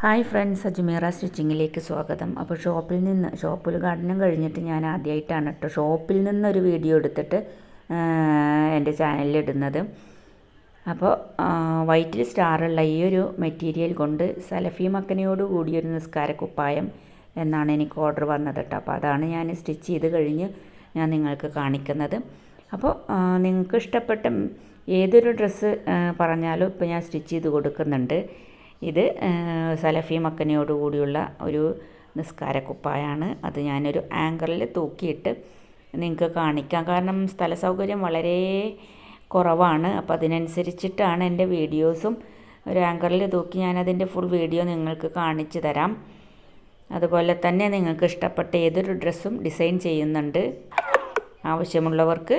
Hi friends Ajmera സ്റ്റിച്ചിങ്ങിലേക്ക് സ്വാഗതം. അപ്പോൾ ഷോപ്പിൽ നിന്ന് ഷോപ്പ് ഉദ്ഘാടനം കഴിഞ്ഞിട്ട് ഞാൻ ആദ്യമായിട്ടാണ് കേട്ടോ ഷോപ്പിൽ നിന്നൊരു വീഡിയോ എടുത്തിട്ട് എന്റെ ചാനലിൽ ഇടുന്നത്. അപ്പോൾ വൈറ്റിൽ സ്റ്റാറുള്ള ഈ ഒരു മെറ്റീരിയൽ കൊണ്ട് സലഫി മക്കനയോട് കൂടിയൊരു നിസ്കാരക്കുപ്പായം എന്നാണ് എനിക്ക് ഓർഡർ വന്നത് കേട്ടോ. അപ്പോൾ അതാണ് ഞാൻ സ്റ്റിച്ച് ചെയ്ത് കഴിഞ്ഞ് ഞാൻ നിങ്ങൾക്ക് കാണിക്കുന്നത്. അപ്പോൾ നിങ്ങൾക്ക് ഇഷ്ടപ്പെട്ട ഏതൊരു ഡ്രസ്സ് പറഞ്ഞാലും ഇപ്പോൾ ഞാൻ സ്റ്റിച്ച് ചെയ്ത് കൊടുക്കുന്നുണ്ട്. ഇത് സലഫി മക്കനയോടുകൂടിയുള്ള ഒരു നിസ്കാരക്കുപ്പായാണ്. അത് ഞാനൊരു ആങ്കറിൽ തൂക്കിയിട്ട് നിങ്ങൾക്ക് കാണിക്കാം. കാരണം സ്ഥല സൗകര്യം വളരെ കുറവാണ്. അപ്പോൾ അതിനനുസരിച്ചിട്ടാണ് എന്റെ വീഡിയോസും ഒരു ആങ്കറിൽ തൂക്കി ഞാനതിന്റെ ഫുൾ വീഡിയോ നിങ്ങൾക്ക് കാണിച്ചു തരാം. അതുപോലെ തന്നെ നിങ്ങൾക്ക് ഇഷ്ടപ്പെട്ട ഏതൊരു ഡ്രസ്സും ഡിസൈൻ ചെയ്യുന്നുണ്ട്. ആവശ്യമുള്ളവർക്ക്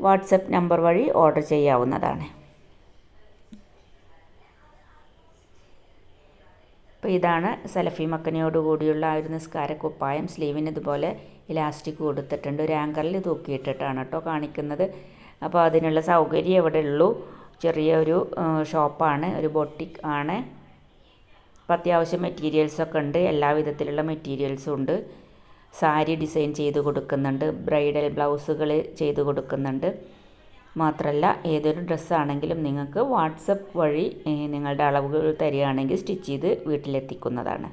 വാട്സപ്പ് നമ്പർ വഴി ഓർഡർ ചെയ്യാവുന്നതാണ്. അപ്പോൾ ഇതാണ് സലഫി മക്കനയോട് കൂടിയുള്ള ആ ഒരു നിസ്കാരക്കുപ്പായം സ്ലീവിന് ഇതുപോലെ ഇലാസ്റ്റിക് കൊടുത്തിട്ടുണ്ട്. ഒരു ആങ്കറിൽ തൂക്കിയിട്ടിട്ടാണ് കേട്ടോ കാണിക്കുന്നത്. അപ്പോൾ അതിനുള്ള സൗകര്യം ഇവിടെ ഉള്ളൂ. ചെറിയൊരു ഷോപ്പാണ്. ഒരു ബൊട്ടിക് ആണ്. അപ്പോൾ അത്യാവശ്യം മെറ്റീരിയൽസൊക്കെ ഉണ്ട്. എല്ലാ വിധത്തിലുള്ള മെറ്റീരിയൽസും ഉണ്ട്. സാരി ഡിസൈൻ ചെയ്ത് കൊടുക്കുന്നുണ്ട്. ബ്രൈഡൽ ബ്ലൗസുകൾ ചെയ്ത് കൊടുക്കുന്നുണ്ട്. മാത്രമല്ല ഏതൊരു ഡ്രസ്സാണെങ്കിലും നിങ്ങൾക്ക് വാട്സപ്പ് വഴി നിങ്ങളുടെ അളവുകൾ തരികയാണെങ്കിൽ സ്റ്റിച്ച് ചെയ്ത് വീട്ടിലെത്തിക്കുന്നതാണ്.